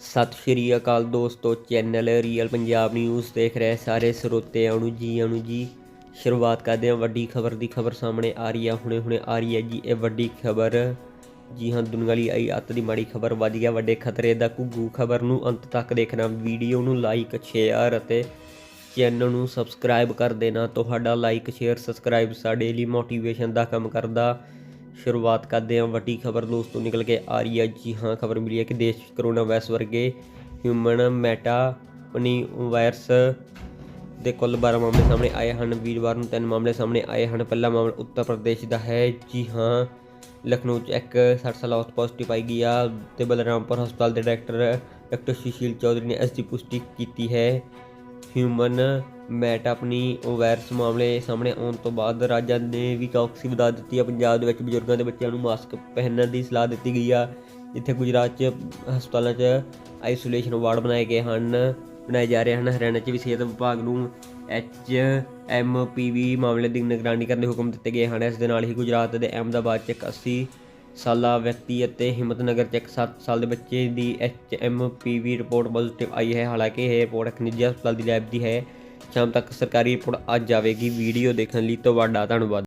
ਸਤਿ ਸ਼੍ਰੀ ਅਕਾਲ ਦੋਸਤੋ, channel real Punjab news ਦੇਖ ਰਹੇ ਸਾਰੇ ਸਰੋਤਿਆਂ ਨੂੰ ਜੀ ਆਨੂੰ ਜੀ। ਸ਼ੁਰੂਆਤ ਕਰਦੇ ਹਾਂ ਵੱਡੀ ਖਬਰ ਦੀ। ਖਬਰ ਸਾਹਮਣੇ ਆ ਰਹੀ ਹੈ ਹੁਣੇ ਹੁਣੇ ਆ ਰਹੀ ਹੈ ਜੀ ਇਹ ਵੱਡੀ ਖਬਰ। ਜੀ ਹਾਂ, ਦੁਨੀਆ ਲਈ ਆਈ ਅੱਤ ਦੀ ਮਾੜੀ ਖਬਰ ਵੱਧ ਗਿਆ ਵੱਡੇ ਖਤਰੇ ਦਾ ਘੁੱਗੂ। ਖਬਰ ਨੂੰ ਅੰਤ ਤੱਕ ਦੇਖਣਾ, ਵੀਡੀਓ ਨੂੰ ਲਾਈਕ ਸ਼ੇਅਰ ਅਤੇ ਚੈਨਲ ਨੂੰ ਸਬਸਕ੍ਰਾਈਬ ਕਰ ਦੇਣਾ। ਤੁਹਾਡਾ ਲਾਈਕ ਸ਼ੇਅਰ ਸਬਸਕ੍ਰਾਈਬ ਸਾਡੇ ਲਈ ਮੋਟੀਵੇਸ਼ਨ ਦਾ ਕੰਮ ਕਰਦਾ। ਸ਼ੁਰੂਆਤ ਕਰਦੇ ਹਾਂ। ਵੱਡੀ ਖਬਰ ਦੋਸਤੋ ਨਿਕਲ ਕੇ ਆ ਰਹੀ ਹੈ। ਜੀ ਹਾਂ, ਖਬਰ ਮਿਲੀ ਹੈ ਕਿ ਦੇਸ਼ ਵਿੱਚ ਕਰੋਨਾ ਵਾਇਰਸ ਵਰਗੇ ਹਿਊਮਨ ਮੈਟਾਪਨੀ ਵਾਇਰਸ ਦੇ ਕੁੱਲ 12 ਮਾਮਲੇ ਸਾਹਮਣੇ ਆਏ ਹਨ। ਵੀਰਵਾਰ ਨੂੰ ਤਿੰਨ ਮਾਮਲੇ ਸਾਹਮਣੇ ਆਏ ਹਨ। ਪਹਿਲਾ ਮਾਮਲਾ ਉੱਤਰ ਪ੍ਰਦੇਸ਼ ਦਾ ਹੈ। ਜੀ ਹਾਂ, ਲਖਨਊ 'ਚ ਇੱਕ 60 ਸਾਲਾ ਔਰਤ ਪੋਜ਼ਿਟਿਵ ਪਾਈ ਗਈ ਆ ਤੇ ਬਲਰਾਮਪੁਰ ਹਸਪਤਾਲ ਦੇ ਡਾਇਰੈਕਟਰ ਡਾਕਟਰ ਸੁਸ਼ੀਲ ਚੌਧਰੀ ਨੇ ਇਸ ਦੀ ਪੁਸ਼ਟੀ ਕੀਤੀ ਹੈ। ਹਿਊਮਨ ਮੈਟ ਆਪਣੀ ਉਹ ਵਾਇਰਸ ਮਾਮਲੇ ਸਾਹਮਣੇ ਆਉਣ ਤੋਂ ਬਾਅਦ ਰਾਜਾਂ ਨੇ ਵੀ ਚੌਕਸੀ ਵਧਾ ਦਿੱਤੀ ਆ। ਪੰਜਾਬ ਦੇ ਵਿੱਚ ਬਜ਼ੁਰਗਾਂ ਦੇ ਬੱਚਿਆਂ ਨੂੰ ਮਾਸਕ ਪਹਿਨਣ ਦੀ ਸਲਾਹ ਦਿੱਤੀ ਗਈ ਆ। ਜਿੱਥੇ ਗੁਜਰਾਤ 'ਚ ਹਸਪਤਾਲਾਂ 'ਚ ਆਈਸੋਲੇਸ਼ਨ ਵਾਰਡ ਬਣਾਏ ਗਏ ਹਨ। ਬਣਾਏ ਜਾ ਰਹੇ ਹਨ। ਹਰਿਆਣਾ 'ਚ ਵੀ ਸਿਹਤ ਵਿਭਾਗ ਨੂੰ ਐਚ ਐਮ ਪੀ ਵੀ ਮਾਮਲੇ ਦੀ ਨਿਗਰਾਨੀ ਕਰਨ ਦੇ ਹੁਕਮ ਦਿੱਤੇ ਗਏ ਹਨ। ਇਸ ਦੇ ਨਾਲ ਹੀ ਗੁਜਰਾਤ ਦੇ ਅਹਿਮਦਾਬਾਦ 'ਚ ਇੱਕ 80 ਸਾਲਾ ਵਿਅਕਤੀ ਅਤੇ ਹਿੰਮਤਨਗਰ 'ਚ ਇੱਕ 7 ਸਾਲ ਦੇ ਬੱਚੇ ਦੀ H M P V report positive ਆਈ ਹੈ। ਹਾਲਾਂਕਿ ਇਹ ਰਿਪੋਰਟ ਇੱਕ ਨਿੱਜੀ ਹਸਪਤਾਲ ਦੀ ਲੈਬ ਦੀ ਹੈ। ਸ਼ਾਮ ਤੱਕ ਸਰਕਾਰੀ ਰਿਪੋਰਟ ਆ ਜਾਵੇਗੀ ਵੀਡੀਓ ਦੇਖਣ ਲਈ ਤੁਹਾਡਾ ਧੰਨਵਾਦ।